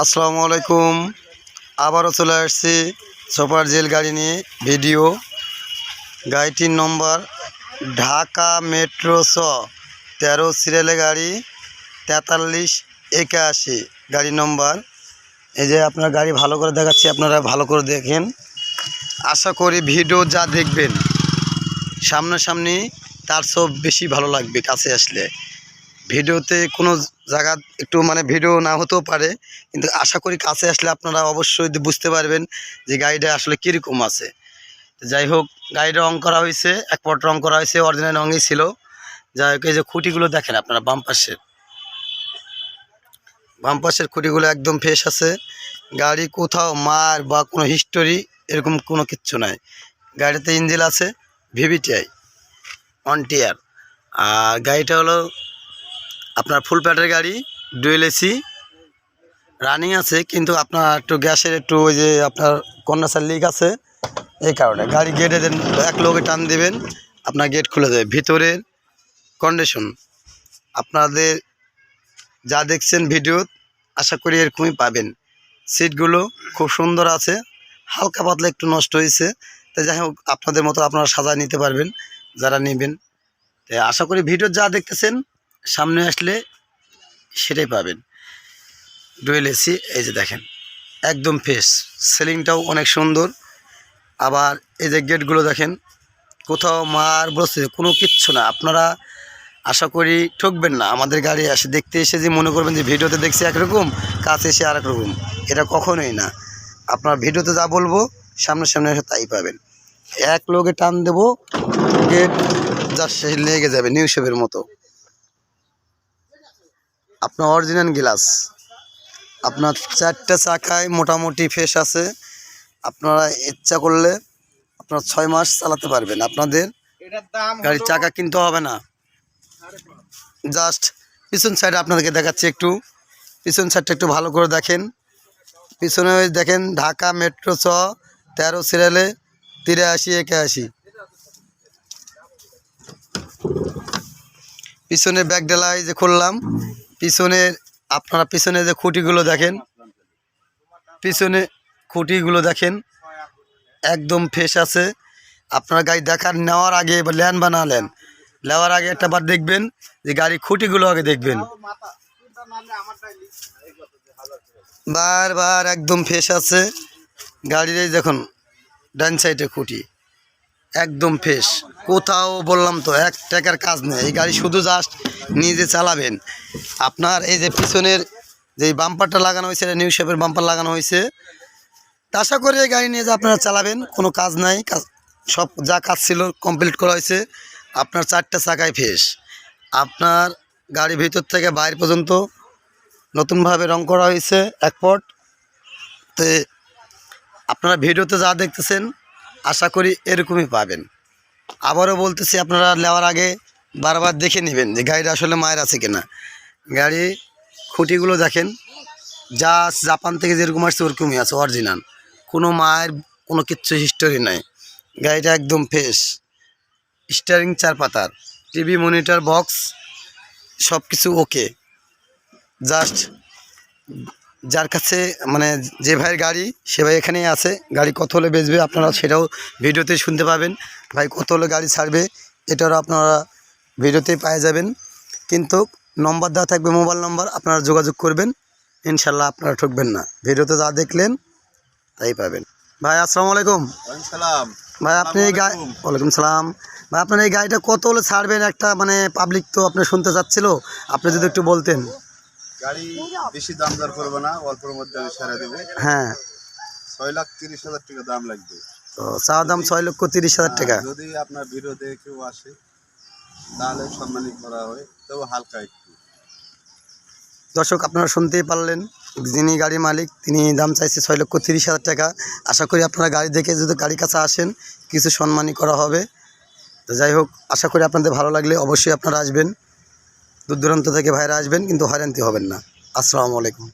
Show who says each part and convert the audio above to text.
Speaker 1: আসসালামু আলাইকুম। আবারও চলে আসছি সুপার জেল গাড়ি নিয়ে ভিডিও। গাড়িটির নম্বর ঢাকা মেট্রো ছ তেরো সিরিয়ালে গাড়ি, তেতাল্লিশ একাশি। গাড়ি নম্বর, এই যে আপনার গাড়ি ভালো করে দেখাচ্ছি, আপনারা ভালো করে দেখেন। আশা করি ভিডিও যা দেখবেন, সামনাসামনি তার সব বেশি ভালো লাগবে কাছে আসলে। ভিডিওতে কোনো জায়গা একটু মানে ভিডিও না হতেও পারে। কিন্তু আশা করি কাছে আসলে আপনারা অবশ্যই বুঝতে পারবেন যে গাড়িটা আসলে কীরকম আছে। যাই হোক, গাড়িটা রং করা হয়েছে, এক পট রং করা হয়েছে অরিজিনাল রঙই ছিল। যাই হোক, এই যে খুঁটিগুলো দেখেন আপনারা, বাম পাশের। বাম পাশের খুঁটিগুলো একদম ফ্রেশ আছে। গাড়ি কোথাও মার বা কোনো হিস্টোরি এরকম কোনো কিচ্ছু নাই। গাড়িতে ইঞ্জিন আছে ভিভিটিআই অন টিয়ার আর গাড়িটা হলো আপনার ফুল প্যাটের গাড়ি, ডুয়েল এসি, রানিং আছে, কিন্তু আপনার একটু গ্যাসের একটু ওই যে আপনার কন্ডেন্সার লিক আছে, এই কারণে গাড়ি গেটে দেন, এক লোকে টান দেবেন, আপনার গেট খুলে দেবে। ভিতরের কন্ডিশন, আপনাদের যা দেখছেন ভিডিও, আশা করি এরকমই পাবেন। সিটগুলো খুব সুন্দর আছে, হালকা পাতলা একটু নষ্ট হয়েছে, তো যাই হোক, আপনাদের মতো আপনারা সাজা নিতে পারবেন, যারা নেবেন। তাই আশা করি ভিডিও যা দেখতেছেন সামনে আসলে সেটাই পাবেন। ডুয়েল এসি, এই যে দেখেন, একদম ফ্রেশ সেলিংটাও অনেক সুন্দর। আবার এই যে গেটগুলো দেখেন, কোথাও মার বসে কোনো কিচ্ছু না। আপনারা আশা করি ঠকবেন না। আমাদের গাড়ি আসে, দেখতে এসে যে মনে করবেন যে ভিডিওতে দেখছি একরকম, কাছে এসে আরেক রকম এটা কখনোই না। আপনার ভিডিওতে যা বলব, সামনে সামনে এসে তাই পাবেন। এক লোকে টান দেবো, গেট যা সে লেগে যাবে নিউ শেপের মতো। আপনার অরিজিনাল গ্লাস আপনার চারটে চাকায় মোটামুটি ফেস আছে। আপনারা ইচ্ছা করলে আপনার ছয় মাস চালাতে পারবেন। আপনাদের গাড়ির চাকা কিনতে হবে না। জাস্ট পিছন সাইডে আপনাদেরকে দেখাচ্ছি একটু। পিছন সাইডটা একটু ভালো করে দেখেন। পিছনে দেখেন ঢাকা মেট্রো ছ, তেরো সিরিয়ালে তিরাশি, একাশি। পিছনে ব্যাগ ডেলাই যে খুললাম পিছনের আপনারা পিছনে যে খুঁটিগুলো দেখেন, পিছনে খুঁটিগুলো দেখেন, একদম ফ্রেশ আছে। আপনার গাড়ি দেখার নেওয়ার আগে বা ল্যান বা না লেন নেওয়ার আগে একটা বার দেখবেন যে গাড়ির খুঁটিগুলো আগে দেখবেন। বারবার একদম ফ্রেশ আছে। গাড়ির এই দেখুন, ডান সাইডে খুঁটি, একদম ফ্রেশ কোথাও বললাম তো, এক টাকার কাজ নেই। এই গাড়ি শুধু জাস্ট নিজে চালাবেন। আপনার এই যে পিছনের যে বাম্পারটা লাগানো হয়েছে নিউ শেপের বাম্পার লাগানো হয়েছে। আশা করি এই গাড়ি নিয়ে যে আপনারা চালাবেন, কোনো কাজ নাই। কাজ সব যা কাজ ছিল কমপ্লিট করা হয়েছে। আপনার চারটে চাকায় ফেস। আপনার গাড়ি ভিতর থেকে বাইরে পর্যন্ত নতুনভাবে রং করা হয়েছে এক পট। তো আপনারা ভিডিওতে যা দেখতেছেন, আশা করি এরকমই পাবেন। আবারও বলতেছি, আপনারা নেওয়ার আগে বারবার দেখে নেবেন যে গাড়িটা আসলে মায়ের আছে কিনা। গাড়ি খুঁটিগুলো দেখেন যা জাপান থেকে যেরকম আসছে ওরকমই আছে অরিজিনাল কোনো মায়ের কোনো কিচ্ছু হিস্টোরি নাই। গাড়িটা একদম ফ্রেশ স্টারিং চার পাতার টিভি মনিটর বক্স সব কিছু ওকে জাস্ট যার কাছে মানে যে ভাইয়ের গাড়ি, সে ভাই এখানেই আছে। গাড়ি কত হলে বেচবে আপনারা সেটাও ভিডিওতে শুনতে পাবেন। ভাই কত হলে গাড়ি ছাড়বে, এটারও আপনারা ভিডিওতেই পেয়ে যাবেন। কিন্তু নম্বর দেওয়া থাকবে মোবাইল নম্বর আপনারা যোগাযোগ করবেন। ইনশাল্লাহ আপনারা ঠকবেন না। ভিডিওতে যা দেখলেন তাই পাবেন। ভাই আসসালামু আলাইকুম।
Speaker 2: সালাম।
Speaker 1: ভাই আপনি এই গাড়ি ওয়ালাইকুম সালাম। ভাই আপনার এই গাড়িটা কত হলে ছাড়বেন? একটা মানে পাবলিক তো আপনি শুনতে চাচ্ছিল। আপনি যদি একটু বলতেন।
Speaker 2: গাড়ি বেশি দাম দর করব না অল্পের মধ্যে আমি সারা দেবো।
Speaker 1: হ্যাঁ।
Speaker 2: ছয় লাখ তিরিশ হাজার টাকা দাম লাগবে।
Speaker 1: তো চাওয়া দাম ছয় লক্ষ তিরিশ হাজার টাকা।
Speaker 2: যদি আপনার ভিডিও দেখে কেউ আসে তাহলে সম্মানিত করা হয় তবু হালকা একটু।
Speaker 1: দর্শক, আপনারা শুনতেই পারলেন, যিনি গাড়ির মালিক, তিনি দাম চাইছে ছয় লক্ষ তিরিশ হাজার টাকা। আশা করি আপনারা গাড়ি দেখে যদি গাড়ির কাছে আসেন, কিছু সম্মানই করা হবে। তো যাই হোক, আশা করি আপনাদের ভালো লাগলে অবশ্যই আপনারা আসবেন। দূর দূরান্ত থেকে ভাইরা আসবেন, কিন্তু হয়রান্তি হবেন না। আসসালামু আলাইকুম।